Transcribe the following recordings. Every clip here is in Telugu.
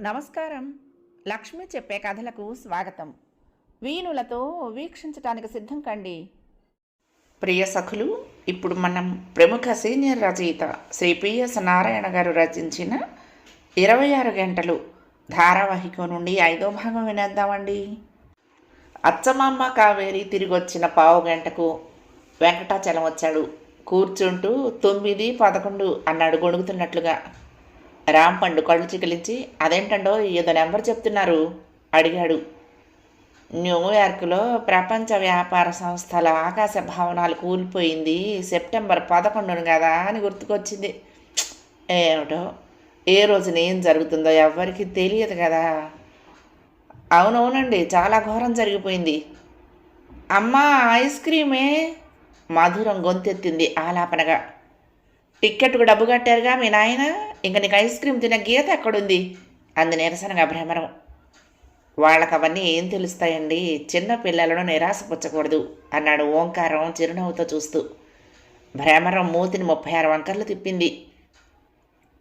నమస్కారం. లక్ష్మి చెప్పే కథలకు స్వాగతం. వీణులతో వీక్షించటానికి సిద్ధం కండి. ప్రియ సఖులు ఇప్పుడు మనం ప్రముఖ సీనియర్ రచయిత శ్రీ పిఎస్ నారాయణ గారు రచించిన ఇరవై ఆరు గంటలు ధారావాహికం నుండి ఐదో భాగం వినేద్దామండి. అచ్చమమ్మ కావేరి తిరిగొచ్చిన పావు గంటకు వెంకటాచలం వచ్చాడు. కూర్చుంటూ తొమ్మిది పదకొండు అన్నాడు గొణుగుతున్నట్లుగా. రాంపండు కళ్ళు చికిలించి అదేంటండో ఏదో నెంబర్ చెప్తున్నారు అడిగాడు. న్యూయార్క్లో ప్రపంచ వ్యాపార సంస్థల ఆకాశ భవనాలు కూలిపోయింది. సెప్టెంబర్ పదకొండును కదా అని గుర్తుకొచ్చింది. ఏమిటో ఏ రోజున ఏం జరుగుతుందో ఎవ్వరికీ తెలియదు కదా. అవునవునండి చాలా ఘోరం జరిగిపోయింది. అమ్మా ఐస్ క్రీమే! మధురం గొంతెత్తింది ఆలాపనగా. టిక్కెట్కు డబ్బు కట్టారుగా మీ నాయన. ఇంక నీకు ఐస్ క్రీమ్ తినే గీత ఎక్కడుంది? అంది నిరసనగా భ్రమరం వాళ్ళకి అవన్నీ ఏం తెలుస్తాయండి? చిన్న పిల్లలను నిరాశపుచ్చకూడదు అన్నాడు ఓంకారం చిరునవ్వుతో చూస్తూ. భ్రమరం మూతిని ముప్పై ఆరు వంకర్లు తిప్పింది.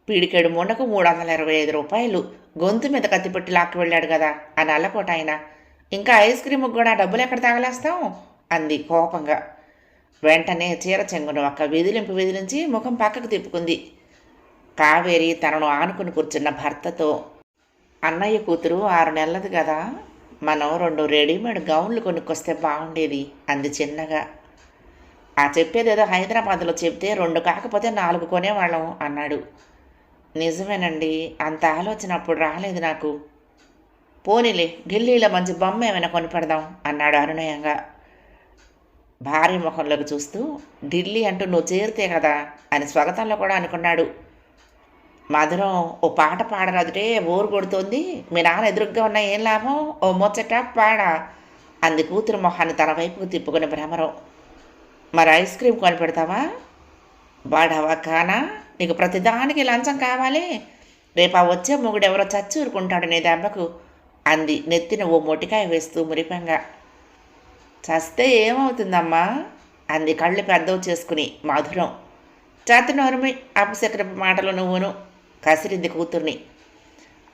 పీడికేడు ముండకు మూడు వందల ఇరవై ఐదు రూపాయలు. గొంతు మీద కత్తిపెట్టి లాక్కి వెళ్ళాడు కదా అని అల్లకోట ఆయన. ఇంకా ఐస్ క్రీమ్కి కూడా డబ్బులు ఎక్కడ తాగలేస్తాం? అంది కోపంగా. వెంటనే చీర చెంగును ఒక్క విదిలింపు విదిలించి ముఖం పక్కకు తిప్పుకుంది. కావేరి తనను ఆనుకుని కూర్చున్న భర్తతో అన్నయ్య కూతురు ఆరు నెలలది కదా మనం రెండు రెడీమేడ్ గౌన్లు కొనుక్కొస్తే బాగుండేది అంది చిన్నగా. ఆ చెప్పేదేదో హైదరాబాద్లో చెప్తే రెండు కాకపోతే నాలుగు కొనేవాళ్ళం అన్నాడు. నిజమేనండి అంత ఆలోచన అప్పుడు రాలేదు నాకు. పోనీలే ఢిల్లీలో మంచి బొమ్మ ఏమైనా కొనిపెడదాం అన్నాడు అనునయంగా. భార్య ముఖంలోకి చూస్తూ ఢిల్లీ అంటూ నువ్వు చేరితే కదా అని స్వాగతంలో కూడా అనుకున్నాడు. మధురం ఓ పాట పాడరాదుటే ఊరు కొడుతోంది. మీ నాన్న ఎదురుగ్గా ఉన్న ఏం లాభం? ఓ ముచ్చట పాడ అంది కూతురు మొహాన్ని తన వైపుకు తిప్పుకుని భ్రమరం. మరి ఐస్ క్రీమ్ కొని పెడతావా? బాడవా కానా? నీకు ప్రతిదానికి లంచం కావాలి. రేపు ఆ వచ్చే మొగుడు ఎవరో చచ్చి ఊరుకుంటాడు నీ దెబ్బకు అంది నెత్తిన ఓ మొటికాయ వేస్తూ మురిపంగా. చస్తే ఏమవుతుందమ్మా? అంది కళ్ళు పెద్దవి చేసుకుని మధురం. చేత నోరుమి అపశకరపు మాటలు నువ్వును కసిరింది కూతుర్ని.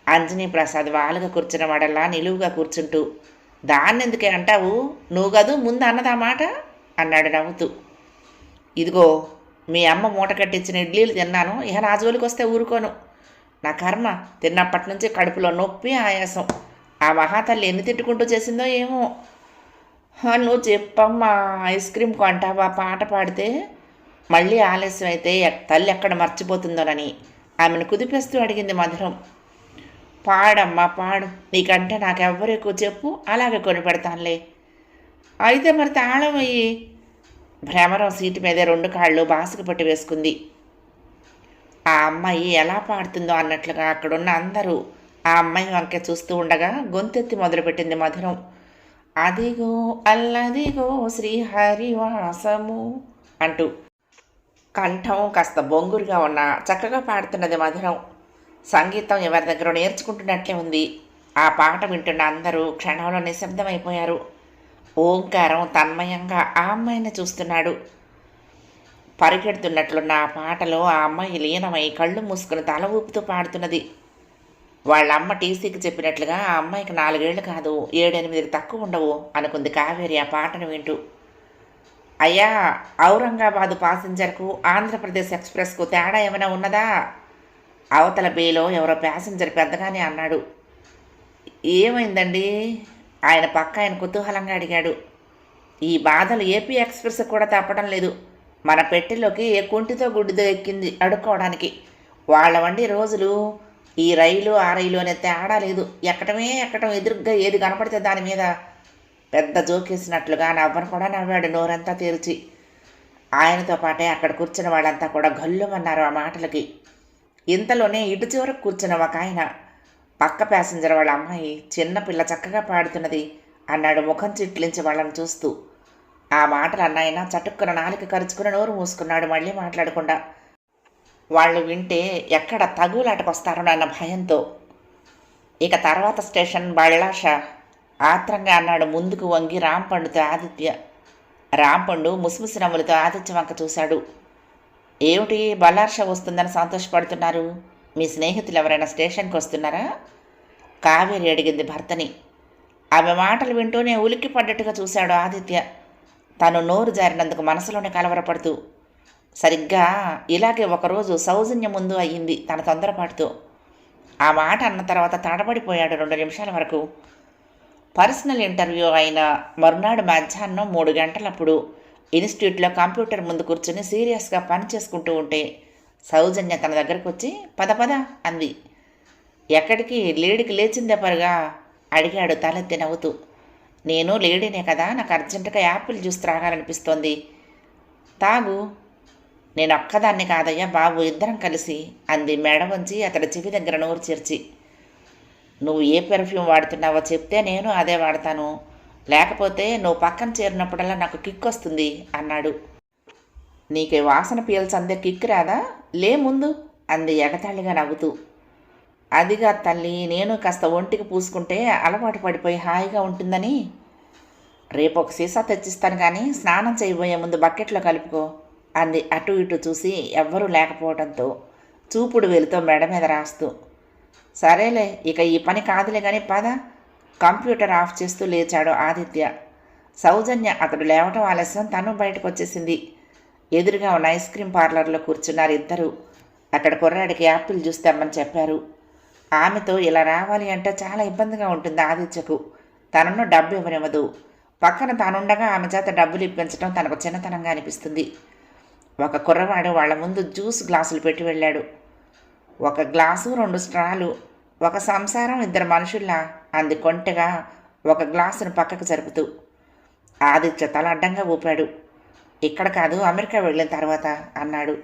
అంజనీ ప్రసాద్ వాలుగా కూర్చున్న వాడల్లా నిలువుగా కూర్చుంటూ దాన్నెందుకే అంటావు? నువ్వు కదూ ముందు అన్నదా మాట? అన్నాడు నవ్వుతూ. ఇదిగో మీ అమ్మ మూట కట్టించిన ఇడ్లీలు తిన్నాను ఇహ నా జోలికి వస్తే ఊరుకోను. నా కర్మ తిన్నప్పటి నుంచి కడుపులో నొప్పి ఆయాసం. ఆ మహాతల్లి ఎన్ని తిట్టుకుంటూ చేసిందో ఏమో. నువ్వు చెప్పమ్మా ఐస్ క్రీమ్ కొంటావా? పాట పాడితే మళ్ళీ ఆలస్యం అయితే తల్లి ఎక్కడ మర్చిపోతుందోనని ఆమెను కుదిపేస్తూ అడిగింది మధురం. పాడమ్మా పాడు. నీకంటే నాకెవ్వరు ఎక్కువ చెప్పు అలాగే కొని పెడతానులే అయితే మరి తాళం అయ్యి భ్రమరం సీటు మీదే రెండు కాళ్ళు బాసుకు పట్టి వేసుకుంది. ఆ అమ్మాయి ఎలా పాడుతుందో అన్నట్లుగా అక్కడున్న అందరూ ఆ అమ్మాయి వంక చూస్తూ ఉండగా గొంతెత్తి మొదలుపెట్టింది మధురం. అదిగో అల్లదిగో శ్రీహరివాసము అంటూ కంఠం కాస్త బొంగురుగా ఉన్న చక్కగా పాడుతున్నది మధురం. సంగీతం ఎవరి దగ్గర నేర్చుకుంటున్నట్లే ఉంది. ఆ పాట వింటున్న అందరూ క్షణంలో నిశ్శబ్దమైపోయారు ఓంకారం తన్మయంగా ఆ అమ్మాయిని చూస్తున్నాడు. పరిగెడుతున్నట్లున్న ఆ పాటలో ఆ అమ్మాయి లీనమై కళ్ళు మూసుకుని తల ఊపుతూ పాడుతున్నది. వాళ్ళ అమ్మ టీసీకి చెప్పినట్లుగా ఆ అమ్మాయికి నాలుగేళ్ళు కాదు ఏడెనిమిదికి తక్కువ ఉండవు అనుకుంది కావేరి ఆ పాటను వింటూ. అయ్యా ఔరంగాబాదు పాసింజర్కు ఆంధ్రప్రదేశ్ ఎక్స్ప్రెస్కు తేడా ఏమైనా ఉన్నదా? అవతల బేలో ఎవరో ప్యాసింజర్ పెద్దగానే అన్నాడు. ఏమైందండి? ఆయన పక్క ఆయన కుతూహలంగా అడిగాడు. ఈ బాధలు ఏపీ ఎక్స్ప్రెస్ కూడా తప్పడం లేదు. మన పెట్టెలోకి ఏ కుంటితో గుడ్డితో ఎక్కింది అడుక్కోవడానికి. వాళ్ళ వండి రోజులు ఈ రైలు ఆ రైలు అనే తేడా లేదు. ఎక్కడమే ఎక్కడం ఎదురుగ్గా ఏది కనపడితే దాని మీద పెద్ద జోకేసినట్లుగా నవ్వను కూడా నవ్వాడు నోరంతా తెరిచి. ఆయనతో పాటే అక్కడ కూర్చున్న వాళ్ళంతా కూడా గల్లుమన్నారు ఆ మాటలకి. ఇంతలోనే ఇటు చివరకు కూర్చున్న ఒక ఆయన పక్క ప్యాసింజర్ వాళ్ళ అమ్మాయి చిన్న పిల్ల చక్కగా పాడుతున్నది అన్నాడు ముఖం చిట్లించి వాళ్ళని చూస్తూ. ఆ మాటలు అన్నాయన చటుక్కున నాలుక కరుచుకుని నోరు మూసుకున్నాడు మళ్ళీ మాట్లాడకుండా. వాళ్ళు వింటే ఎక్కడ తగులాటకొస్తారోనన్న భయంతో. ఇక తర్వాత స్టేషన్ బళ్ళాష ఆత్రంగా అన్నాడు ముందుకు వంగి రాంపండుతో ఆదిత్య. రాంపండు ముసిముసి నవ్వులతో ఆదిత్య వంక చూశాడు. ఏమిటి బల్లార్ష వస్తుందని సంతోషపడుతున్నారు? మీ స్నేహితులు ఎవరైనా స్టేషన్కి వస్తున్నారా? కావేరి అడిగింది భర్తని. ఆమె మాటలు వింటూనే ఉలిక్కి పడ్డట్టుగా చూశాడు ఆదిత్య. తను నోరు జారినందుకు మనసులోనే కలవరపడుతూ సరిగ్గా ఇలాగే ఒకరోజు సౌజన్య ముందు అయ్యింది తన తొందరపాటుతో. ఆ మాట అన్న తర్వాత తడబడిపోయాడు రెండు నిమిషాల వరకు. పర్సనల్ ఇంటర్వ్యూ అయిన మరునాడు మధ్యాహ్నం మూడు గంటలప్పుడు ఇన్స్టిట్యూట్లో కంప్యూటర్ ముందు కూర్చుని సీరియస్గా పని చేసుకుంటూ ఉంటే సౌజన్య తన దగ్గరకు వచ్చి పద పద అంది. ఎక్కడికి? లేడీకి లేచిందే పరుగా అడిగాడు తలెత్తి నవ్వుతూ. నేను లేడీనే కదా నాకు అర్జెంటుగా యాపిల్ జ్యూస్ త్రాగాలనిపిస్తోంది. తాగు. నేను ఒక్కదాన్ని కాదయ్యా బాబు ఇద్దరం కలిసి అంది మెడ వంచి అతడి చెవి దగ్గర నోరు చేర్చి. నువ్వు ఏ పెర్ఫ్యూమ్ వాడుతున్నావో చెప్తే నేను అదే వాడతాను. లేకపోతే నువ్వు పక్కన చేరినప్పుడల్లా నాకు కిక్ వస్తుంది అన్నాడు. నీకు వాసన పీల్చందే కిక్ రాదా? లే ముందు అంది ఎగతాళిగా నవ్వుతూ. అదిగా తల్లి నేను కాస్త ఒంటికి పూసుకుంటే అలవాటు పడిపోయి హాయిగా ఉంటుందని. రేపు ఒక సీసా తెచ్చిస్తాను కానీ స్నానం చేయబోయే ముందు బకెట్లో కలుపుకో. అంది. అటు ఇటు చూసి ఎవ్వరూ లేకపోవడంతో చూపుడు వెలుతో మెడ మీద రాస్తూ సరేలే ఇక ఈ పని కాదులే కానీ పద. కంప్యూటర్ ఆఫ్ చేస్తూ లేచాడు ఆదిత్య. సౌజన్య అతడు లేవటం ఆలస్యం తను బయటకు వచ్చేసింది ఎదురుగా ఉన్న ఐస్ క్రీమ్ పార్లర్లో కూర్చున్నారు ఇద్దరు. అక్కడ కుర్రాడికి యాపిల్ జ్యూస్ తెమ్మని చెప్పారు. ఆమెతో ఇలా రావాలి అంటే చాలా ఇబ్బందిగా ఉంటుంది ఆదిత్యకు. తనను డబ్బు ఇవ్వనివ్వదు. పక్కన తానుండగా ఆమె చేత డబ్బులు ఇప్పించడం తనకు చిన్నతనంగా అనిపిస్తుంది. ఒక కుర్రవాడు వాళ్ళ ముందు జ్యూస్ గ్లాసులు పెట్టి వెళ్ళాడు. ఒక గ్లాసు రెండు స్ట్రాలు ఒక సంసారం ఇద్దరు మనుషుల్లా అంది కొంటగా ఒక గ్లాసును పక్కకు జరుపుతూ. ఆదిత్య తల అడ్డంగా ఊపాడు. ఇక్కడ కాదు అమెరికా వెళ్ళిన తర్వాత అన్నాడు.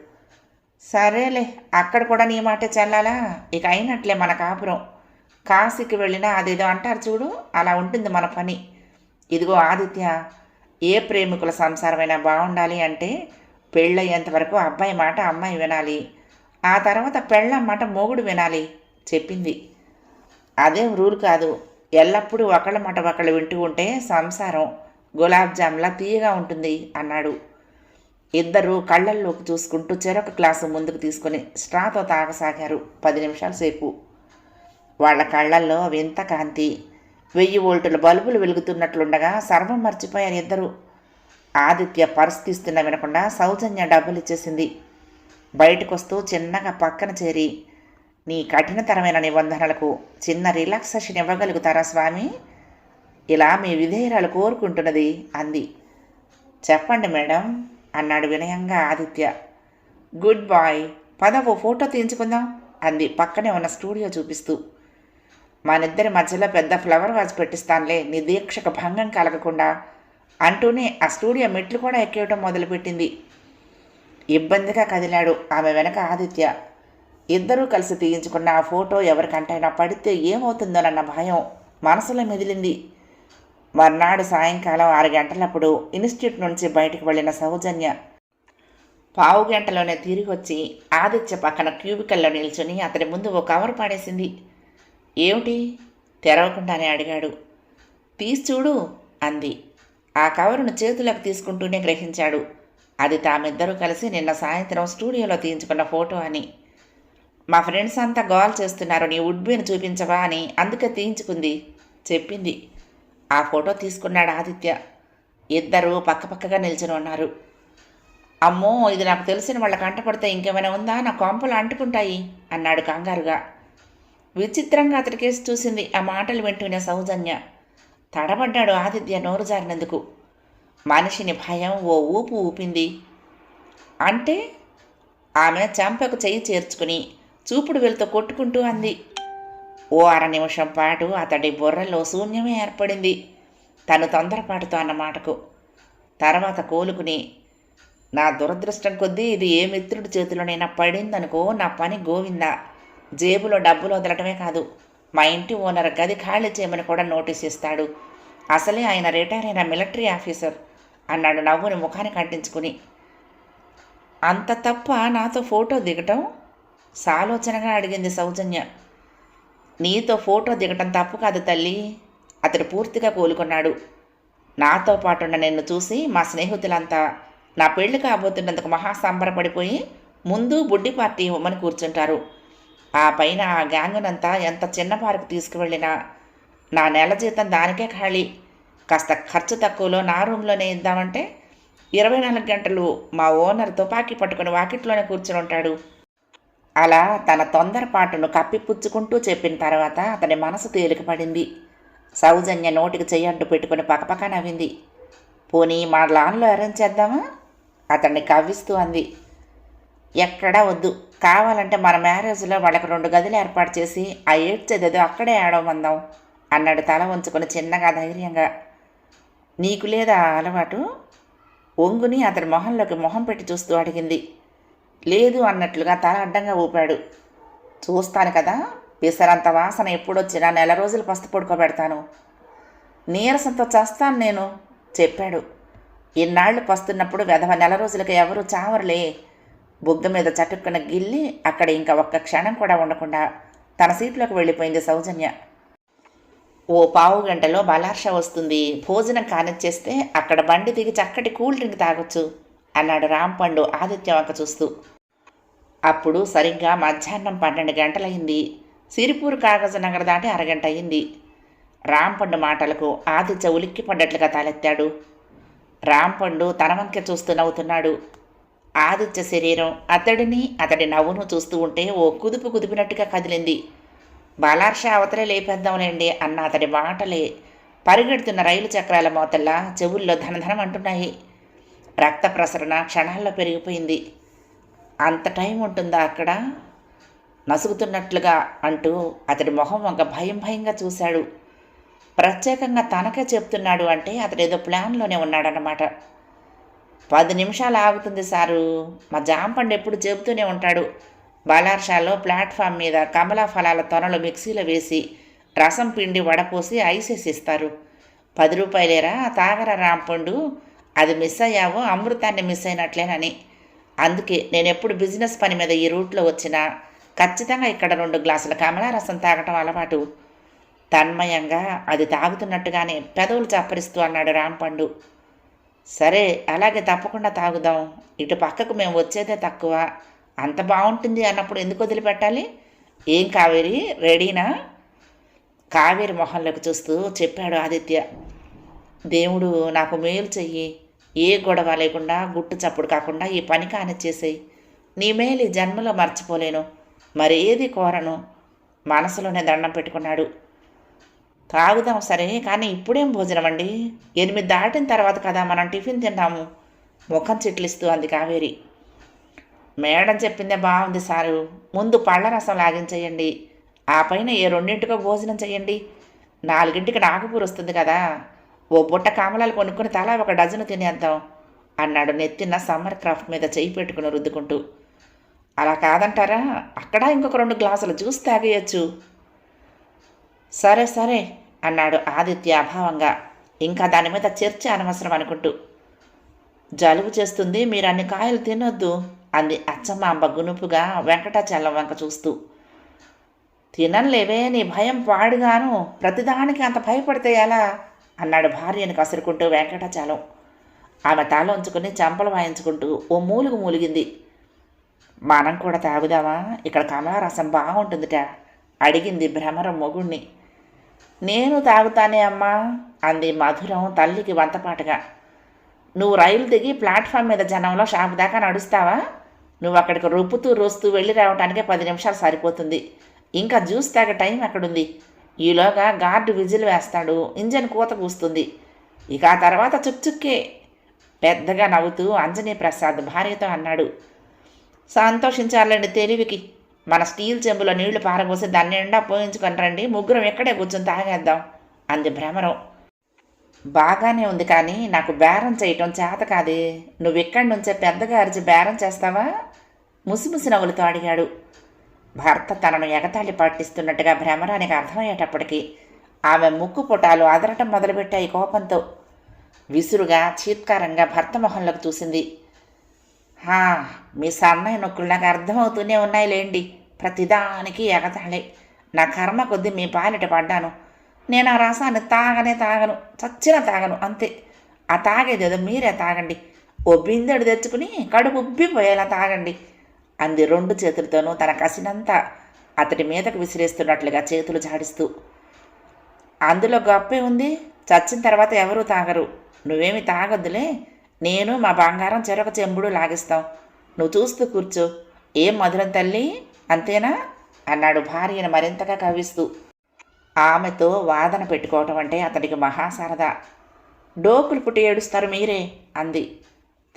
సరేలే అక్కడ కూడా నీ మాట చెల్లాలా? ఇక అయినట్లే మన కాపురం. కాశీకి వెళ్ళినా అదేదో అంటారు చూడు అలా ఉంటుంది మన పని. ఇదిగో ఆదిత్య ఏ ప్రేమికుల సంసారమైనా బాగుండాలి అంటే పెళ్ళయ్యేంత వరకు అబ్బాయి మాట అమ్మాయి వినాలి. ఆ తర్వాత పెళ్ళ మాట మొగుడు వినాలి చెప్పింది. అదేం రూల్ కాదు. ఎల్లప్పుడూ ఒకళ్ళ మాట ఒకళ్ళు వింటూ ఉంటే సంసారం గులాబ్ జామ్లా తీయగా ఉంటుంది అన్నాడు. ఇద్దరు కళ్ళల్లోకి చూసుకుంటూ చెరొక గ్లాసు ముందుకు తీసుకొని స్ట్రాతో తాగసాగారు పది నిమిషాల సేపు. వాళ్ళ కళ్ళల్లో వింత కాంతి. వెయ్యి వోల్టుల బల్బులు వెలుగుతున్నట్లుండగా సర్వం మర్చిపోయారు ఇద్దరు. ఆదిత్య పర్స్ తీస్తున్న వినకుండా సౌజన్య డబ్బులు ఇచ్చేసింది బయటకు వస్తూ చిన్నగా పక్కన చేరి నీ కఠినతరమైన నిబంధనలకు చిన్న రిలాక్సేషన్ ఇవ్వగలుగుతారా స్వామి? ఇలా మీ విధేయురాలు కోరుకుంటున్నది అంది. చెప్పండి మేడం అన్నాడు వినయంగా ఆదిత్య. గుడ్ బాయ్ పద ఓ ఫోటో తీయించుకుందాం అంది పక్కనే ఉన్న స్టూడియో చూపిస్తూ. మనిద్దరి మధ్యలో పెద్ద ఫ్లవర్ వాజ్ పెట్టిస్తానులే నీ దీక్షకు భంగం కలగకుండా అంటూనే ఆ స్టూడియో మెట్లు కూడా ఎక్కేయటం మొదలుపెట్టింది. ఇబ్బందిగా కదిలాడు ఆమె వెనక ఆదిత్య. ఇద్దరూ కలిసి తీయించుకున్న ఆ ఫోటో ఎవరికంటైనా పడితే ఏమవుతుందోనన్న భయం మనసులో మెదిలింది. మర్నాడు సాయంకాలం ఆరు గంటలప్పుడు ఇన్స్టిట్యూట్ నుంచి బయటకు వెళ్ళిన సౌజన్య. పావు గంటలోనే తిరిగి వచ్చి ఆదిత్య పక్కన క్యూబికల్లో నిల్చుని అతని ముందు ఓ కవర్ పాడేసింది ఏమిటి? తెరవకుండానే అడిగాడు. తీసి చూడు అంది. ఆ కవరును చేతులకు తీసుకుంటూనే గ్రహించాడు. అది తామిద్దరూ కలిసి నిన్న సాయంత్రం స్టూడియోలో తీయించుకున్న ఫోటో అని. మా ఫ్రెండ్స్ అంతా గోల్ చేస్తున్నారు నీ ఉడ్బీని చూపించవా అని అందుకే తీయించుకుంది. చెప్పింది. ఆ ఫోటో తీసుకున్నాడు ఆదిత్య. ఇద్దరు పక్కపక్కగా నిల్చుని ఉన్నారు. అమ్మో ఇది నాకు తెలిసిన వాళ్ళ కంటపడితే ఇంకేమైనా ఉందా? నా కొంపలు అంటుకుంటాయి అన్నాడు కంగారుగా. విచిత్రంగా అతడికేసి చూసింది. ఆ మాటలు వింటూనే సౌజన్య. తడబడ్డాడు ఆదిత్య నోరు జారినందుకు. మనిషిని భయం ఓ ఊపు ఊపింది. అంటే ఆమె చంపకు చెయ్యి చేర్చుకుని చూపుడు వెలుతో కొట్టుకుంటూ అంది. ఓ అర నిమిషం పాటు అతడి బుర్రలో శూన్యమే ఏర్పడింది. తను తొందరపాటుతో అన్న మాటకు. తర్వాత కోలుకుని నా దురదృష్టం కొద్దీ ఇది ఏ మిత్రుడి చేతిలోనైనా పడిందనుకో నా పని గోవిందా. జేబులో డబ్బులు వదలటమే కాదు మా ఇంటి ఓనర్ గది ఖాళీ చేయమని కూడా నోటీస్ ఇస్తాడు. అసలే ఆయన రిటైర్ అయిన మిలిటరీ ఆఫీసర్ అన్నాడు నవ్వుని ముఖానికి అంటించుకుని అంత తప్ప నాతో ఫోటో దిగటం? సాలోచనగా అడిగింది సౌజన్య. నీతో ఫోటో దిగటం తప్పు కాదు తల్లి అతడు పూర్తిగా కోలుకున్నాడు. నాతో పాటున్న నిన్ను చూసి మా స్నేహితులంతా నా పెళ్ళి కాబోతున్నందుకు మహా సంబరపడిపోయి ముందు బుడ్డి పార్టీ ఇవ్వమని కూర్చుంటారు. ఆ పైన ఆ గ్యాంగునంతా ఎంత చిన్న పార్కు తీసుకువెళ్ళినా నా నెల జీతం దానికే ఖాళీ. కాస్త ఖర్చు తక్కువలో నా రూమ్లోనే ఇద్దామంటే ఇరవై నాలుగు గంటలు మా ఓనర్ తుపాకీ పట్టుకుని వాకిట్లోనే కూర్చుని ఉంటాడు. అలా తన తొందరపాటును కప్పిపుచ్చుకుంటూ చెప్పిన తర్వాత అతని మనసు తేలికపడింది సౌజన్య నోటికి చెయ్యంటు పెట్టుకుని పక్కపక్క నవ్వింది. పోనీ మా లాన్లో అరేంజ్ చేద్దామా? అతన్ని కవ్విస్తూ అంది. ఎక్కడా వద్దు. కావాలంటే మన మ్యారేజ్లో వాళ్ళకి రెండు గదులు ఏర్పాటు చేసి ఆ ఏడ్చేదేదో అక్కడే ఆడమందాం అన్నాడు తల ఉంచుకొని చిన్నగా ధైర్యంగా. నీకు లేదా అలవాటు? ఒంగుని అతడి మొహంలోకి మొహం పెట్టి చూస్తూ అడిగింది. లేదు అన్నట్లుగా తల అడ్డంగా ఊపాడు. చూస్తాను కదా పిసరంత వాసన ఎప్పుడొచ్చినా నెల రోజులు పస్తు పడుకోబెడతాను. నీరసంతో చస్తాను నేను చెప్పాడు. ఇన్నాళ్ళు పస్తున్నప్పుడు వెధవ నెల రోజులకి ఎవరు చావరులే. బుగ్గ మీద చటుక్కున గిల్లి అక్కడ ఇంకా ఒక్క క్షణం కూడా ఉండకుండా తన సీట్లోకి వెళ్ళిపోయింది సౌజన్య. ఓ పావు గంటలో బలార్ష వస్తుంది. భోజనం కానిచ్చేస్తే అక్కడ బండి దిగి చక్కటి కూల్ డ్రింక్ తాగొచ్చు అన్నాడు రాంపండు ఆదిత్య వంక చూస్తూ. అప్పుడు సరిగ్గా మధ్యాహ్నం పన్నెండు గంటలయింది సిరిపూర్ కాగజ నగర్ దాటి అరగంట అయింది రాంపండు మాటలకు ఆదిత్య ఉలిక్కి పడ్డట్లుగా తలెత్తాడు. రాంపండు తన వంక చూస్తూ నవ్వుతున్నాడు. ఆదిత్య శరీరం అతడిని అతడి నవ్వును చూస్తూ ఉంటే ఓ కుదుపు కుదిపినట్టుగా కదిలింది. బాలార్ష అవతలే లేపేద్దాంలేండి అన్న అతడి మాటలే పరిగెడుతున్న రైలు చక్రాల మోతల్లా చెవుల్లో ధనధనం అంటున్నాయి. రక్త ప్రసరణ క్షణాల్లో పెరిగిపోయింది. అంత టైం ఉంటుందా అక్కడ? నసుగుతున్నట్లుగా అంటూ అతడి మొహం ఒక భయం భయంగా చూశాడు. ప్రత్యేకంగా తనకే చెప్తున్నాడు అంటే అతడు ఏదో ప్లాన్లోనే ఉన్నాడనమాట పది నిమిషాలు ఆగుతుంది సారు. మా జాంపండు ఎప్పుడు చెబుతూనే ఉంటాడు. బాలార్షాలో ప్లాట్ఫామ్ మీద కమలా ఫలాల తొనలు మిక్సీలో వేసి రసం పిండి వడపోసి ఐసేసి ఇస్తారు పది రూపాయలేరా? తాగర రాంపండు అది మిస్ అయ్యావో? అమృతాన్ని మిస్ అయినట్లేనని. అందుకే నేను ఎప్పుడు బిజినెస్ పని మీద ఈ రూట్లో వచ్చినా ఖచ్చితంగా ఇక్కడ రెండు గ్లాసుల కమలా రసం తాగటం అలవాటు. తన్మయంగా అది తాగుతున్నట్టుగానే పెదవులు చప్పరిస్తూ అన్నాడు రాంపండు సరే అలాగే తప్పకుండా తాగుదాం. ఇటు పక్కకు మేము వచ్చేదే తక్కువ. అంత బాగుంటుంది అన్నప్పుడు ఎందుకు వదిలిపెట్టాలి? ఏం కావేరి? రెడీనా? కావేరి మొహంలోకి చూస్తూ చెప్పాడు ఆదిత్య. దేవుడు నాకు మేలు చెయ్యి. ఏ గొడవ లేకుండా గుట్టు చప్పుడు కాకుండా ఈ పని కానిచ్చేసేయి. నీ మేలు ఈ జన్మలో మర్చిపోలేను. మరేది కోరను? మనసులోనే దండం పెట్టుకున్నాడు. తాగుదాం సరే కానీ ఇప్పుడేం భోజనం అండి? ఎనిమిది దాటిన తర్వాత కదా మనం టిఫిన్ తిన్నాము ముఖం చిట్లిస్తూ అంది కావేరి. మేడం చెప్పిందే బాగుంది సారు. ముందు పళ్ళ రసం లాగించేయండి. ఆ పైన ఏ రెండింటికో భోజనం చేయండి. నాలుగింటికి నాగపూర్ వస్తుంది కదా. ఓ బుట్ట కామలాలు కొనుక్కుని తలా ఒక డజను తినేద్దాం అన్నాడు నెత్తిన సమ్మర్ క్రాఫ్ట్ మీద చేయి పెట్టుకుని రుద్దుకుంటూ. అలా కాదంటారా? అక్కడ ఇంకొక రెండు గ్లాసులు జ్యూస్ తాగేయచ్చు. సరే సరే అన్నాడు ఆదిత్య అభావంగా. ఇంకా దాని మీద చర్చ అనవసరం అనుకుంటూ. జలుబు చేస్తుంది మీరు అన్ని కాయలు తినొద్దు. అంది అచ్చమాంబ గునుపుగా వెంకటాచలం వంక చూస్తూ. తినలేవే నీ భయం పాడుగాను ప్రతిదానికి అంత భయపడితే ఎలా? అన్నాడు భార్యను కసురుకుంటూ వెంకటాచలం. ఆమె తలోంచుకుని చంపలు వాయించుకుంటూ ఓ మూలుగు మూలిగింది. మనం కూడా తాగుదామా? ఇక్కడ కమలారసం బాగుంటుందిట అడిగింది భ్రమరం మొగుణ్ణి. నేను తాగుతానే అమ్మా అంది మధురం తల్లికి వంతపాటుగా. నువ్వు రైలు దిగి ప్లాట్ఫామ్ మీద జనంలో షాప్ దాకా నడుస్తావా? నువ్వు అక్కడికి రొప్పుతూ రోస్తూ వెళ్ళి రావటానికే పది నిమిషాలు సరిపోతుంది. ఇంకా జ్యూస్ తాగే టైం అక్కడుంది ఈలోగా గార్డు విజిల్ వేస్తాడు. ఇంజన్ కూత కూస్తుంది. ఇక ఆ తర్వాత చుక్చుక్కే పెద్దగా నవ్వుతూ అంజనీ ప్రసాద్ భార్యతో అన్నాడు. సంతోషించాలండి తెలివికి. మన స్టీల్ చెంబులో నీళ్ళు పారబోసి దాన్ని నిండా పోయించుకొని రండి. ముగ్గురం ఎక్కడే కూర్చొని తాగేద్దాం. అంది భ్రమరం. బాగానే ఉంది కానీ నాకు బేరం చేయటం చేత కాదే. నువ్వు ఇక్కడి నుంచే పెద్దగా అరిచి బేరం చేస్తావా? ముసిముసి నవ్వులతో అడిగాడు. భర్త తనను ఎగతాళి పట్టిస్తున్నట్టుగా భ్రమరానికి అర్థమయ్యేటప్పటికీ ఆమె ముక్కు పుటాలు అదరటం మొదలుపెట్టాయి కోపంతో. విసురుగా చీత్కారంగా భర్త మొహంలోకి చూసింది. హా మీ సన్నయ్య నొక్కులు నాకు అర్థమవుతూనే ఉన్నాయి లేండి ప్రతిదానికి ఎగతాళే. నా కర్మ కొద్దీ మీ పాలిట పడ్డాను. నేను ఆ రసాన్ని తాగనే తాగను చచ్చిన తాగను అంతే. ఆ తాగేది ఏదో మీరే తాగండి. ఓ బిందెడు తెచ్చుకుని కడుపు ఉబ్బిపోయేలా తాగండి. అంది రెండు చేతులతోనూ తన కసినంతా అతడి మీదకు విసిరేస్తున్నట్లుగా చేతులు జాడిస్తూ. అందులో గొప్పే ఉంది చచ్చిన తర్వాత ఎవరూ తాగరు. నువ్వేమి తాగొద్దులే నేను మా బంగారం చెరొక చెంబుడు లాగిస్తాం. నువ్వు చూస్తూ కూర్చో. ఏం మధురం తల్లి? అంతేనా? అన్నాడు భార్యను మరింతగా కవ్విస్తూ. ఆమెతో వాదన పెట్టుకోవటం అంటే అతడికి మహాసరదా డోకులు పుట్టి ఏడుస్తారు మీరే అంది.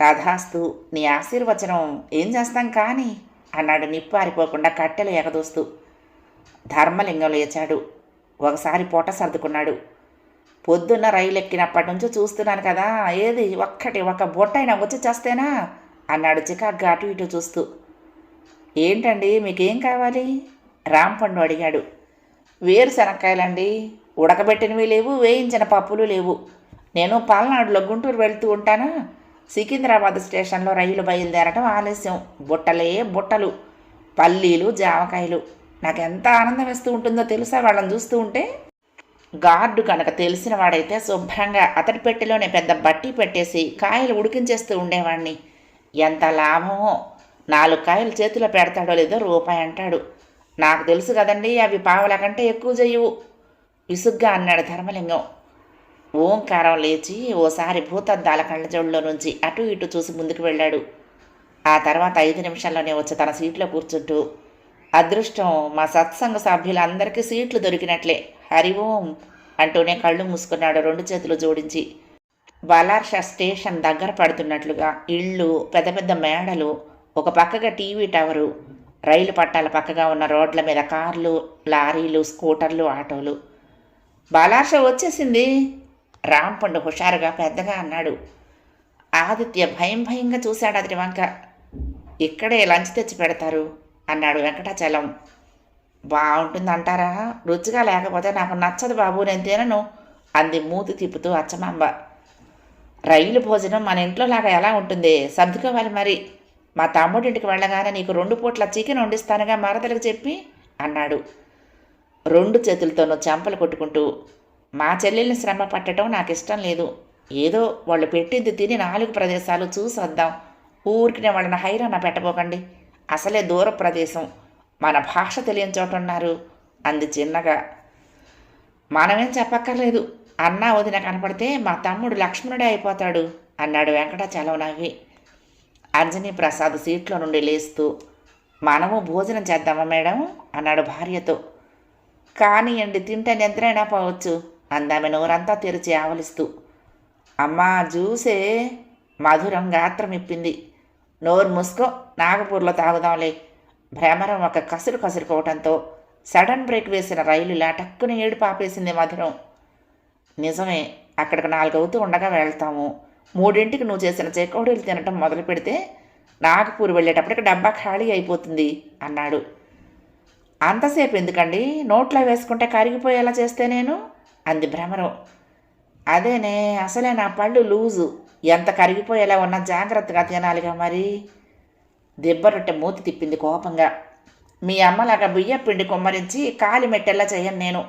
తథాస్తు నీ ఆశీర్వచనం ఏం చేస్తాం కానీ? అన్నాడు నిప్పారిపోకుండా కట్టెలు ఎగదోస్తూ. ధర్మలింగం లేచాడు. ఒకసారి పూట సర్దుకున్నాడు. పొద్దున్న రైలు ఎక్కినప్పటి నుంచి చూస్తున్నాను కదా ఏది ఒక్కటి ఒక బొట్టైనా వచ్చి చేస్తేనా? అన్నాడు చికాగ్గా అటు ఇటు చూస్తూ. ఏంటండి మీకేం కావాలి? రాంపండు అడిగాడు. వేరుశనక్కాయలండి. ఉడకబెట్టినవి లేవు వేయించిన పప్పులు లేవు. నేను పల్నాడులో గుంటూరు వెళ్తూ ఉంటానా? సికింద్రాబాద్ స్టేషన్లో రైలు బయలుదేరటం ఆలస్యం. బుట్టలే బుట్టలు పల్లీలు జామకాయలు. నాకు ఎంత ఆనందం వేస్తూ ఉంటుందో తెలుసా? వాళ్ళని చూస్తూ ఉంటే గార్డు కనుక తెలిసిన వాడైతే శుభ్రంగా అతడి పెట్టెలోనే పెద్ద బట్టి పెట్టేసి కాయలు ఉడికించేస్తూ ఉండేవాణ్ణి. ఎంత లాభమో. నాలుగు కాయలు చేతిలో పెడతాడో లేదో రూపాయి అంటాడు. నాకు తెలుసు కదండి అవి పావుల కంటే ఎక్కువ చెయ్యవు విసుగ్గా అన్నాడు ధర్మలింగం. ఓంకారం లేచి ఓసారి భూతద్దాల కళ్ళజోళ్ళలో నుంచి అటు ఇటు చూసి ముందుకు వెళ్ళాడు. ఆ తర్వాత ఐదు నిమిషాల్లోనే వచ్చి తన సీట్లో కూర్చుంటూ అదృష్టం మా సత్సంగ సభ్యులందరికీ సీట్లు దొరికినట్లే. హరి ఓం అంటూనే కళ్ళు మూసుకున్నాడు రెండు చేతులు జోడించి. బలార్ష స్టేషన్ దగ్గర పడుతున్నట్లుగా ఇళ్ళు పెద్ద పెద్ద మేడలు ఒక పక్కగా టీవీ టవరు రైలు పట్టాల పక్కగా ఉన్న రోడ్ల మీద కార్లు లారీలు స్కూటర్లు ఆటోలు. బాలార్ష వచ్చేసింది. రాంపండు హుషారుగా పెద్దగా అన్నాడు. ఆదిత్య భయం భయంగా చూశాడు అతడి వంక ఇక్కడే లంచ్ తెచ్చి పెడతారు అన్నాడు వెంకటాచలం. బాగుంటుందంటారా? రుచిగా లేకపోతే నాకు నచ్చదు బాబు నేను తినను అంది మూతి తిప్పుతూ అచ్చమాంబ. రైలు భోజనం మన ఇంట్లో లాగా ఎలా ఉంటుంది? సర్దుకోవాలి మరి. మా తమ్ముడింటికి వెళ్ళగానే నీకు రెండు పూట్ల చికెన్ వండిస్తానుగా మరదలకు చెప్పి అన్నాడు. రెండు చేతులతోనూ చెంపలు కొట్టుకుంటూ మా చెల్లెల్ని శ్రమ పట్టడం నాకు ఇష్టం లేదు. ఏదో వాళ్ళు పెట్టింది తిని నాలుగు ప్రదేశాలు చూసి వద్దాం. ఊరికినే వాళ్ళని హైరాణ పెట్టబోకండి. అసలే దూర ప్రదేశం. మన భాష తెలియని చోట ఉన్నారు. అంది చిన్నగా. మనమేం చెప్పక్కర్లేదు. అన్నా వదిన కనపడితే మా తమ్ముడు లక్ష్మణుడే అయిపోతాడు అన్నాడు వెంకటాచలం నవ్వి. అంజనీ ప్రసాద్ సీట్లో నుండి లేస్తూ మనము భోజనం చేద్దామా మేడం? అన్నాడు భార్యతో. కానియండి తింటే నిద్రైనా పోవచ్చు అందామె నోరంతా తెరిచి ఆవలిస్తూ. అమ్మా జ్యూసే. మధురం గాత్రం ఇప్పింది. నోరు ముసుకో నాగపూర్లో తాగుదాంలే. భ్రమరం ఒక కసురు కసురుకోవటంతో సడన్ బ్రేక్ వేసిన రైలులా టక్కున ఏడు పాపేసింది మధురం. నిజమే అక్కడికి నాలుగవుతూ ఉండగా వెళ్తాము. మూడింటికి నువ్వు చేసిన చెకోడీలు తినటం మొదలు పెడితే నాగపూర్ వెళ్ళేటప్పటికి డబ్బా ఖాళీ అయిపోతుంది అన్నాడు. అంతసేపు ఎందుకండి? నోట్లో వేసుకుంటే కరిగిపోయేలా చేస్తే నేను? అంది భ్రమరం అదేనే అసలే నా పళ్ళు లూజు. ఎంత కరిగిపోయేలా ఉన్నా జాగ్రత్తగా తినాలిగా మరి? దెబ్బరొట్టె మూతి తిప్పింది కోపంగా. మీ అమ్మలాగా బియ్య పిండి కుమ్మరించి కాలి మెట్టెల్లా చేయను నేను.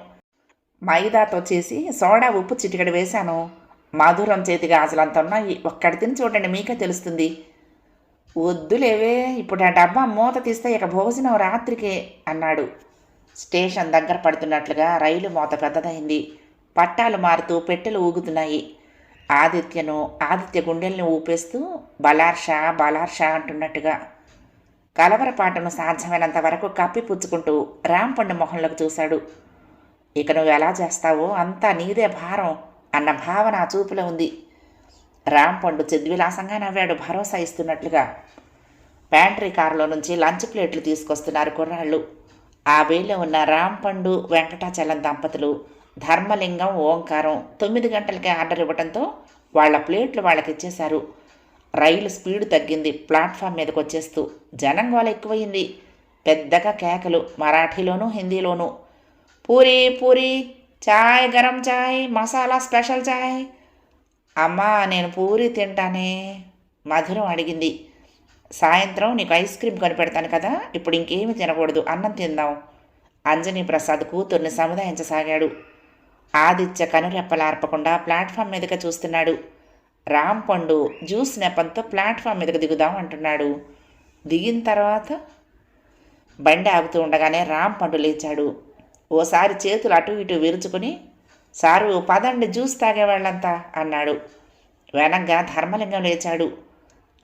మైదాతో చేసి సోడా ఉప్పు చిటికడి వేశాను. మధురం చేతి గాజులంత ఉన్నాయి. ఒక్కడి తిని చూడండి మీకే తెలుస్తుంది. వద్దులేవే ఇప్పుడు ఆ డబ్బా మూత తీస్తే ఇక భోజనం రాత్రికే అన్నాడు. స్టేషన్ దగ్గర పడుతున్నట్లుగా రైలు మూత పెద్దదైంది. పట్టాలు మారుతూ పెట్టెలు ఊగుతున్నాయి. ఆదిత్యను ఆదిత్య గుండెల్ని ఊపేస్తూ బలార్షా బలార్షా అంటున్నట్టుగా. కలవరపాటను సాధ్యమైనంత వరకు కప్పిపుచ్చుకుంటూ రాంపండు మొహంలోకి చూశాడు. ఇక నువ్వు ఎలా చేస్తావో అంతా నీదే భారం. అన్న భావన ఆ చూపులో ఉంది. రాంపండు చిద్విలాసంగా నవ్వాడు భరోసా ఇస్తున్నట్లుగా. ప్యాంట్రీ కారులో నుంచి లంచ్ ప్లేట్లు తీసుకొస్తున్నారు కుర్రాళ్ళు. ఆ వేలో ఉన్న రాంపండు వెంకటాచలం దంపతులు ధర్మలింగం ఓంకారం తొమ్మిది గంటలకే ఆర్డర్ ఇవ్వడంతో వాళ్ళ ప్లేట్లు వాళ్ళకి ఇచ్చేశారు రైలు స్పీడ్ తగ్గింది ప్లాట్ఫామ్ మీదకి వచ్చేస్తూ జనం గోల ఎక్కువయింది. పెద్దగా కేకలు మరాఠీలోనూ హిందీలోనూ. పూరి పూరి. చాయ్ గరం చాయ్ మసాలా స్పెషల్ చాయ్. అమ్మా నేను పూరి తింటానే మధురం అడిగింది. సాయంత్రం నీకు ఐస్ క్రీమ్ కనిపెడతాను కదా ఇప్పుడు ఇంకేమి తినకూడదు అన్నం తిందాం. అంజనీ ప్రసాద్ కూతుర్ని సముదాయించసాగాడు. ఆదిత్య కనురెప్పలార్పకుండా ప్లాట్ఫామ్ మీదకి చూస్తున్నాడు. రామ్ పండు జ్యూస్ నెపంతో ప్లాట్ఫామ్ మీదకి దిగుదాం అంటున్నాడు. దిగిన తర్వాత బండి ఆగుతూ ఉండగానే రామ్ పండు లేచాడు. ఓసారి చేతులు అటు ఇటు విరుచుకుని సారు పదండి జ్యూస్ తాగేవాళ్ళంతా అన్నాడు. వెనగ్గా ధర్మలింగం లేచాడు.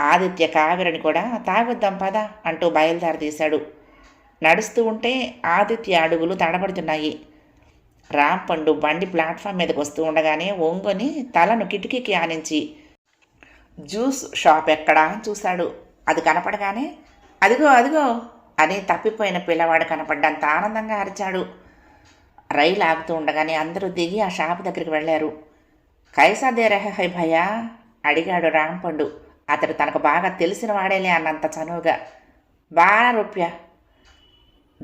ఆదిత్య కావిరని కూడా తాగొద్దాం పద అంటూ బయలుదేరదీశాడు నడుస్తూ ఉంటే ఆదిత్య అడుగులు తడబడుతున్నాయి. రాంపండు బండి ప్లాట్ఫామ్ మీదకి వస్తూ ఉండగానే ఒంగొని తలను కిటికీకి ఆనించి జ్యూస్ షాప్ ఎక్కడా? అని చూశాడు. అది కనపడగానే అదిగో అదిగో అని తప్పిపోయిన పిల్లవాడు కనపడ్డంత ఆనందంగా అరిచాడు. రైలు ఆగుతూ ఉండగానే అందరూ దిగి ఆ షాపు దగ్గరికి వెళ్ళారు. కైసా దే రహ హై భయ్యా అడిగాడు రాంపండు. అతడు తనకు బాగా తెలిసిన వాడేలే అన్నంత చనువుగా. బారా రూప్య.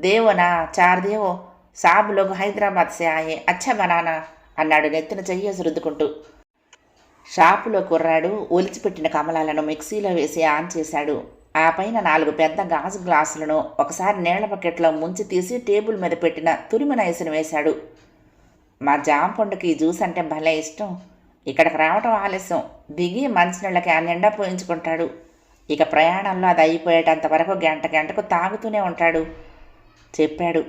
దేవో నా చార్ దేవో. సాబ్ లోగ్ హైదరాబాద్ సే ఆయే. అచ్చా బనానా అన్నాడు నెత్తిన చెయ్యేసి రుద్దుకుంటూ షాపులో కుర్రాడు ఒలిచిపెట్టిన కమలాలను మిక్సీలో వేసి ఆన్ చేశాడు. ఆ పైన నాలుగు పెద్ద గాజు గ్లాసులను ఒకసారి నీళ్ళ బకెట్లో ముంచి తీసి టేబుల్ మీద పెట్టిన తురిమిన ఐసును వేశాడు. మా జాంపండుకి ఈ జ్యూస్ అంటే భలే ఇష్టం. ఇక్కడికి రావటం ఆలస్యం. దిగి మంచినీళ్ళకి ఆ నిండా పోయించుకుంటాడు. ఇక ప్రయాణంలో అది అయిపోయేటంత వరకు గంట గంటకు తాగుతూనే ఉంటాడు. చెప్పాడు.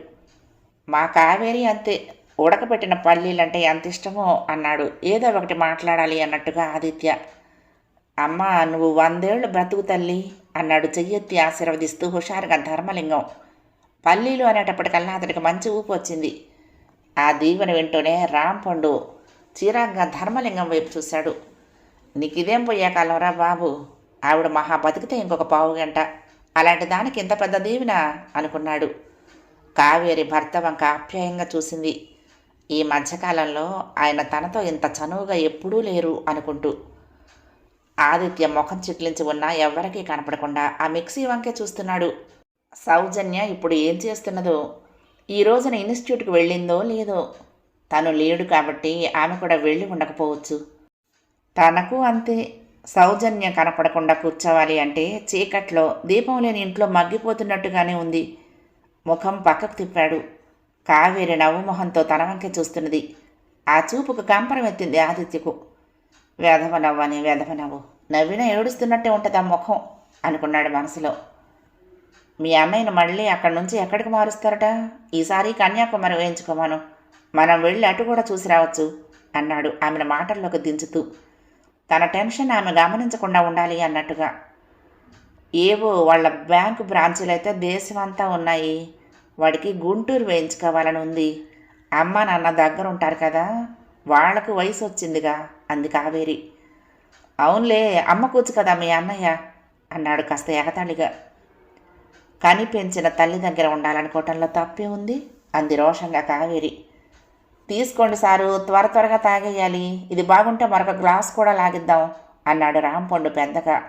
మా కావేరి అంతే. ఉడకబెట్టిన పల్లీలంటే ఎంత ఇష్టమో అన్నాడు. ఏదో ఒకటి మాట్లాడాలి అన్నట్టుగా ఆదిత్య. అమ్మ నువ్వు వందేళ్ళు బ్రతుకు తల్లి. అన్నాడు చెయ్యెత్తి ఆశీర్వదిస్తూ హుషారుగా ధర్మలింగం. పల్లీలు అనేటప్పటికల్లా అతడికి మంచి ఊపు వచ్చింది. ఆ దీవెన వింటూనే రాంపండు చిరాగ్గా ధర్మలింగం వైపు చూశాడు. నీకు ఇదేం పోయే కాలంరా బాబు? ఆవిడ మహా బతికితే ఇంకొక పావు గంట. అలాంటి దానికి ఇంత పెద్ద దీవెన? అనుకున్నాడు. కావేరి భర్త వంక ఆప్యాయంగా చూసింది. ఈ మధ్యకాలంలో ఆయన తనతో ఇంత చనువుగా ఎప్పుడూ లేరు అనుకుంటూ ఆదిత్య ముఖం చిట్లించి ఉన్నా ఎవ్వరికీ కనపడకుండా ఆ మిక్సీ వంకే చూస్తున్నాడు. సౌజన్య ఇప్పుడు ఏం చేస్తున్నదో? ఈ రోజున ఇన్స్టిట్యూట్కి వెళ్ళిందో లేదో? తను లేడు కాబట్టి ఆమె కూడా వెళ్ళి ఉండకపోవచ్చు. తనకు అంతే. సౌజన్య కనపడకుండా కూర్చోవాలి అంటే చీకట్లో దీపం లేని ఇంట్లో మగ్గిపోతున్నట్టుగానే ఉంది. ముఖం పక్కకు తిప్పాడు. కావేరి నవ్వుమొహంతో తన వంకే చూస్తున్నది. ఆ చూపుకు కంపరం ఎత్తింది ఆదిత్యకు. వేధవ నవ్వని వేధవ నవ్వు నవ్విన ఏడుస్తున్నట్టే ఉంటుంది ఆ ముఖం అనుకున్నాడు మనసులో. మీ అమ్మాయిని మళ్ళీ అక్కడి నుంచి ఎక్కడికి మారుస్తారట? ఈసారి కన్యాకుమారి వేయించుకోమను మనం. వెళ్ళి అటు కూడా చూసి రావచ్చు అన్నాడు ఆమెను మాటల్లోకి దించుతూ. తన టెన్షన్ ఆమె గమనించకుండా ఉండాలి అన్నట్టుగా. ఏవో వాళ్ళ బ్యాంకు బ్రాంచీలు అయితే దేశం అంతా ఉన్నాయి. వాడికి గుంటూరు వేయించుకోవాలని ఉంది. అమ్మ నాన్న దగ్గర ఉంటారు కదా వాళ్ళకు వయసు వచ్చిందిగా. అంది కావేరి. అవునులే అమ్మ కూచు కదా మీ అన్నయ్య? అన్నాడు కాస్త ఎగతాళిగా. కని పెంచిన తల్లి దగ్గర ఉండాలనుకోవటంలో తప్పే ఉంది అంది రోషంగా కావేరి. తీసుకోండి సారు త్వర త్వరగా తాగేయాలి. ఇది బాగుంటే మరొక గ్లాస్ కూడా లాగిద్దాం అన్నాడు రాంపండు పెద్దగా.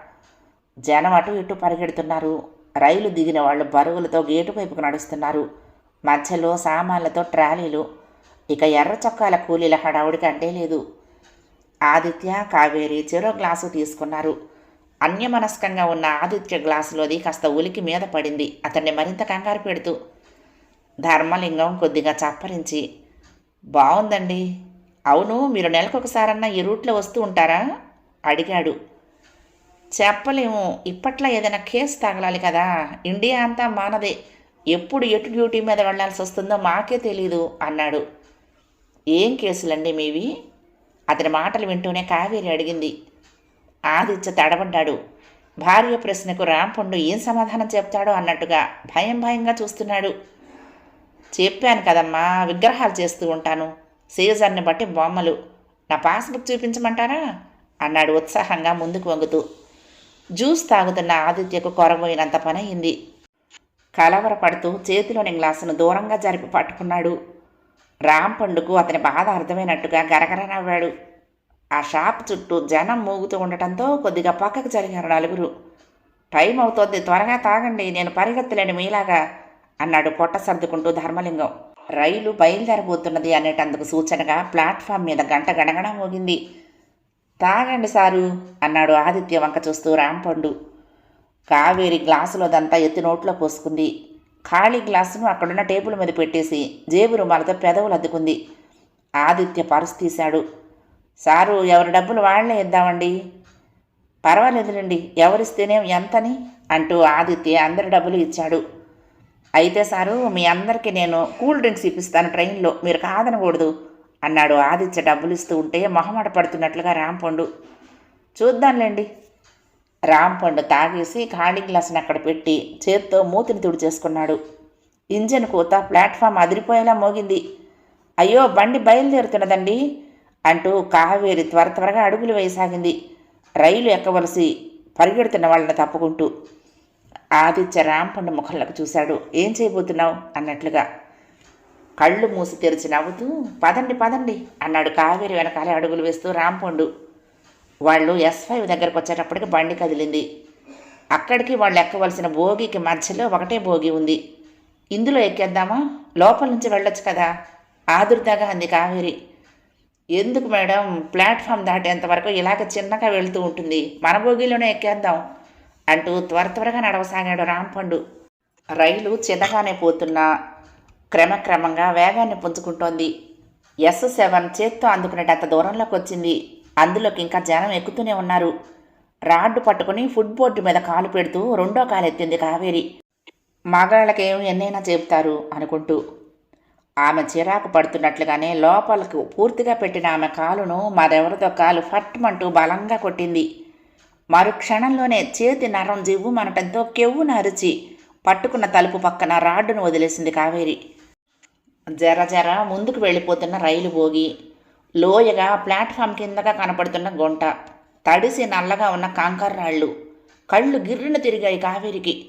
జనం అటు ఇటు పరిగెడుతున్నారు. రైలు దిగిన వాళ్ళు బరువులతో గేటు వైపుకు నడుస్తున్నారు. మధ్యలో సామాన్లతో ట్రాలీలు. ఇక ఎర్ర చొక్కాల కూలీల హడావుడికి అంటే లేదు. ఆదిత్య కావేరి చెరో గ్లాసు తీసుకున్నారు. అన్యమనస్కంగా ఉన్న ఆదిత్య గ్లాసులోది కాస్త ఉలికి మీద పడింది. అతన్ని మరింత కంగారు పెడుతూ ధర్మలింగం కొద్దిగా చప్పరించి బాగుందండి అవును మీరు నెలకొకసారన్నా ఈ రూట్లో వస్తూ ఉంటారా? అడిగాడు. చెప్పలేము ఇప్పట్లో ఏదైనా కేసు తగలాలి కదా. ఇండియా అంతా మానదే. ఎప్పుడు ఎటు డ్యూటీ మీద వెళ్ళాల్సి వస్తుందో మాకే తెలీదు అన్నాడు. ఏం కేసులండి మీవి? అతని మాటలు వింటూనే కావేరి అడిగింది. ఆదిత్య తడబడ్డాడు. భార్య ప్రశ్నకు రాంపండు ఏం సమాధానం చెప్తాడో అన్నట్టుగా భయం భయంగా చూస్తున్నాడు. చెప్పాను కదమ్మా విగ్రహాలు చేస్తూ ఉంటాను. సీజన్ని బట్టి బొమ్మలు. నా పాస్బుక్ చూపించమంటారా? అన్నాడు ఉత్సాహంగా ముందుకు వంగుతూ. జ్యూస్ తాగుతున్న ఆదిత్యకు కొరబోయినంత పనయింది. కలవరపడుతూ చేతిలోని గ్లాసును దూరంగా జరిపి పట్టుకున్నాడు. రాంపండుకు అతని బాధ అర్థమైనట్టుగా గరగర నవ్వాడు ఆ షాప్ చుట్టూ జనం మూగుతూ ఉండటంతో కొద్దిగా పక్కకు జరిగారు నలుగురు. టైం అవుతోంది త్వరగా తాగండి నేను పరిగెత్తలేను మీలాగా అన్నాడు పొట్ట సర్దుకుంటూ ధర్మలింగం. రైలు బయలుదేరబోతున్నది అనేటందుకు సూచనగా ప్లాట్ఫామ్ మీద గంట గణగణ మోగింది. తాగండి సారు అన్నాడు ఆదిత్య వంక చూస్తూ రాంపండు కావేరి గ్లాసులోదంతా ఎత్తి నోట్లో పోసుకుంది. ఖాళీ గ్లాసును అక్కడున్న టేబుల్ మీద పెట్టేసి జేబు రుమాలతో పెదవులు అద్దుకుంది. ఆదిత్య పరుసు తీశాడు. సారు ఎవరి డబ్బులు వాళ్ళే ఇద్దామండి. పర్వాలేదులేండి ఎవరిస్తేనే ఎంతని? అంటూ ఆదిత్య అందరి డబ్బులు ఇచ్చాడు. అయితే సారు మీ అందరికీ నేను కూల్ డ్రింక్స్ ఇప్పిస్తాను ట్రైన్లో మీరు కాదనకూడదు అన్నాడు ఆదిత్య డబ్బులు ఇస్తూ ఉంటే మొహమాట పడుతున్నట్లుగా రాంపండు. చూద్దాంలేండి రాంపండు తాగేసి ఖాళీ గ్లాసును అక్కడ పెట్టి చేత్తో మూతిని తుడిచేసుకున్నాడు. ఇంజన్ కూత ప్లాట్ఫామ్ అదిరిపోయేలా మోగింది. అయ్యో బండి బయలుదేరుతున్నదండి అంటూ కావేరి త్వర త్వరగా అడుగులు వేయసాగింది. రైలు ఎక్కవలసి పరిగెడుతున్న వాళ్ళని తప్పుకుంటూ ఆదిత్య రాంపండు ముఖంలోకి చూశాడు. ఏం చేయబోతున్నావు? అన్నట్లుగా. కళ్ళు మూసి తెరిచి నవ్వుతూ పదండి పదండి అన్నాడు కావేరి వెనకాలే అడుగులు వేస్తూ రాంపండు వాళ్ళు ఎస్ ఫైవ్ దగ్గరకు వచ్చేటప్పటికి బండి కదిలింది. అక్కడికి వాళ్ళు ఎక్కవలసిన భోగికి మధ్యలో ఒకటే భోగి ఉంది. ఇందులో ఎక్కేద్దామా? లోపల నుంచి వెళ్ళొచ్చు కదా? ఆదుర్దాగా అంది కావేరి. ఎందుకు మేడం? ప్లాట్ఫామ్ దాటేంత వరకు ఇలాగ చిన్నగా వెళుతూ ఉంటుంది. మన భోగిలోనే ఎక్కేద్దాం అంటూ త్వర త్వరగా నడవసాగాడు రాంపండు. రైలు చిన్నగానే పోతున్నా క్రమక్రమంగా వేగాన్ని పుంజుకుంటోంది. ఎస్ సెవెన్ చేత్తో అందుకునేటంత దూరంలోకి వచ్చింది అందులోకి ఇంకా జనం ఎక్కుతూనే ఉన్నారు. రాడ్డు పట్టుకుని ఫుడ్ బోర్డు మీద కాలు పెడుతూ రెండో కాలు ఎత్తింది కావేరి. మగాళ్ళకేం ఎన్నైనా చెబుతారు అనుకుంటూ. ఆమె చిరాకు పడుతున్నట్లుగానే లోపలకు పూర్తిగా పెట్టిన ఆమె కాలును మరెవరితో కాలు ఫట్మంటూ బలంగా కొట్టింది. మరు క్షణంలోనే చేతి నరం జివ్వు మనటంతో కెవ్వున అరిచి పట్టుకున్న తలుపు పక్కన రాడ్డును వదిలేసింది కావేరి. జర జర ముందుకు వెళ్ళిపోతున్న రైలు బోగి లోయగా ప్లాట్ఫామ్ కిందగా కనపడుతున్న గుంట. తడిసి నల్లగా ఉన్న కాంకర్ రాళ్ళు. కళ్ళు గిర్రున తిరిగాయి కావేరికి.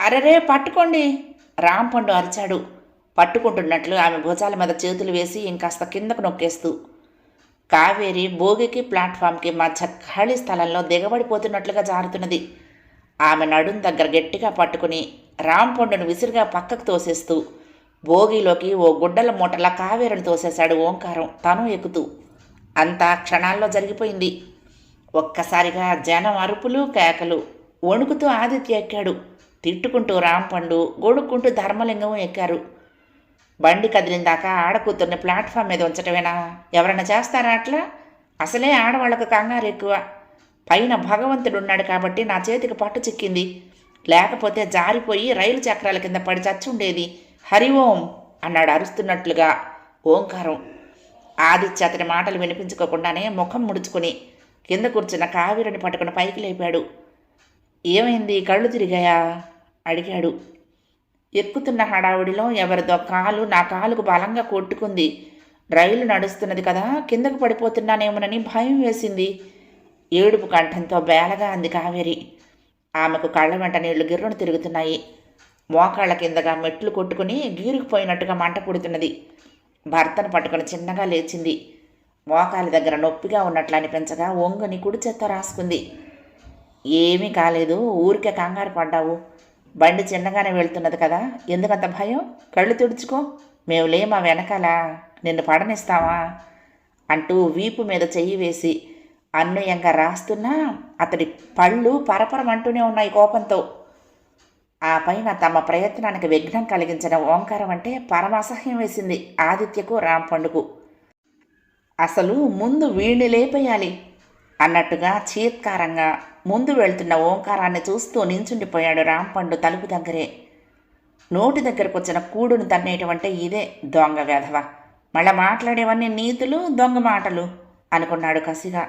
అరెరే పట్టుకోండి! రాంపండు అరిచాడు. పట్టుకుంటున్నట్లు ఆమె భుజాల మీద చేతులు వేసి ఇంకాస్త కిందకు నొక్కేస్తూ. కావేరి భోగికి ప్లాట్ఫామ్కి మధ్య ఖాళీ స్థలంలో దిగబడిపోతున్నట్లుగా జారుతున్నది. ఆమె నడుం దగ్గర గట్టిగా పట్టుకుని రాంపండును విసిరిగా పక్కకు తోసేస్తూ భోగిలోకి ఓ గుడ్డల మూటలా కావేరిని తోసేశాడు ఓంకారం. తను ఎక్కుతూ అంతా క్షణాల్లో జరిగిపోయింది. ఒక్కసారిగా జనం అరుపులు కేకలు వణుకుతూ ఆదిత్య ఎక్కాడు. తిట్టుకుంటూ రాంపండు గొడుక్కుంటూ ధర్మలింగం ఎక్కారు. బండి కదిలిందాక ఆడకూతుర్ని ప్లాట్ఫామ్ మీద ఉంచటమేనా? ఎవరైనా చేస్తారా అట్లా? అసలే ఆడవాళ్ళకు కంగారు ఎక్కువ. పైన భగవంతుడున్నాడు కాబట్టి నా చేతికి పట్టు చిక్కింది. లేకపోతే జారిపోయి రైలు చక్రాల కింద పడి చచ్చి ఉండేది హరి ఓం అన్నాడు అరుస్తున్నట్లుగా ఓంకారం. ఆదిత్య అతని మాటలు వినిపించుకోకుండానే ముఖం ముడుచుకుని కింద కూర్చున్న కావిరిని పట్టుకుని పైకి లేపాడు. ఏమైంది? కళ్ళు తిరిగాయా? అడిగాడు. ఎక్కుతున్న హడావుడిలో ఎవరిదో కాలు నా కాలుకు బలంగా కొట్టుకుంది. రైలు నడుస్తున్నది కదా కిందకు పడిపోతున్నానేమోనని భయం వేసింది. ఏడుపు కంఠంతో బేలగా అంది కావేరి. ఆమెకు కళ్ళ వెంట నీళ్ళు గిర్రును తిరుగుతున్నాయి. మోకాళ్ళ కిందగా మెట్లు కొట్టుకుని గీరుకుపోయినట్టుగా మంట పుడుతున్నది. భర్తను పట్టుకుని చిన్నగా లేచింది. మోకాలి దగ్గర నొప్పిగా ఉన్నట్లు అనిపించగా ఒంగని కుడి చెత్త రాసుకుంది. ఏమీ కాలేదు ఊరికే కంగారు పడ్డావు. బండి చిన్నగానే వెళ్తున్నది కదా ఎందుకంత భయం? కళ్ళు తుడుచుకో. మేము లేమా వెనకాల? నిన్ను పడనిస్తావా? అంటూ వీపు మీద చెయ్యి వేసి అన్వయంగా రాస్తున్నా అతడి పళ్ళు పరపరమంటూనే ఉన్నాయి కోపంతో. ఆ పైన తమ ప్రయత్నానికి విఘ్నం కలిగించిన ఓంకారం అంటే పరమాసహ్యం వేసింది ఆదిత్యకు రాంపండుకు. అసలు ముందు వీణ్ణి లేపేయాలి అన్నట్టుగా చీత్కారంగా ముందు వెళ్తున్న ఓంకారాన్ని చూస్తూ నించుండిపోయాడు రాంపండు తలుపు దగ్గరే. నోటి దగ్గరకు వచ్చిన కూడును తన్నేయటమంటే ఇదే దొంగ వెధవ. మళ్ళా మాట్లాడేవన్నీ నీతులు దొంగ మాటలు అనుకున్నాడు కసిగా.